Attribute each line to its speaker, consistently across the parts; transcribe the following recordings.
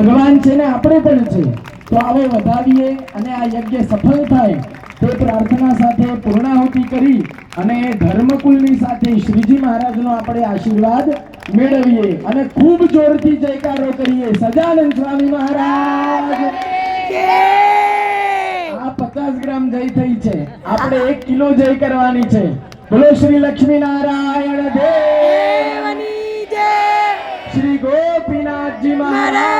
Speaker 1: ભગવાન છે ને આપણે પણ છે. તો આવે વધાવીએ અને આ યજ્ઞ સફળ થાય તે પ્રાર્થના સાથે પૂર્ણાહુતિ કરી અને ધર્મકુલની સાથે શ્રીજી મહારાજનો આપણે આશીર્વાદ મેળવીએ અને ખૂબ જોરથી જયકારો કરીએ. સજાનંદ સ્વામી મહારાજ. આ પચાસ ગ્રામ જય થઈ છે. આપણે એક કિલો જય કરવાની છે. બોલો શ્રી લક્ષ્મી નારાયણ દેવ શ્રી ગોપીનાથજી મહારાજ.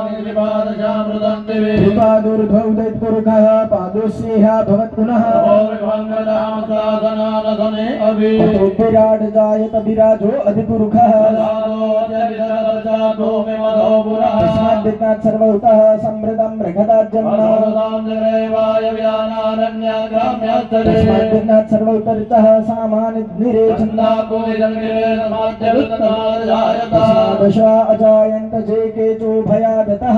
Speaker 1: पादुर्भौ दैत्पुरुषः पादुश्रेः भवत् पुनः। विराट जायत विराजो अधिपुरुषः तस्माद्दिनात् सर्वहुतः समृदं जे केचो भयादतः।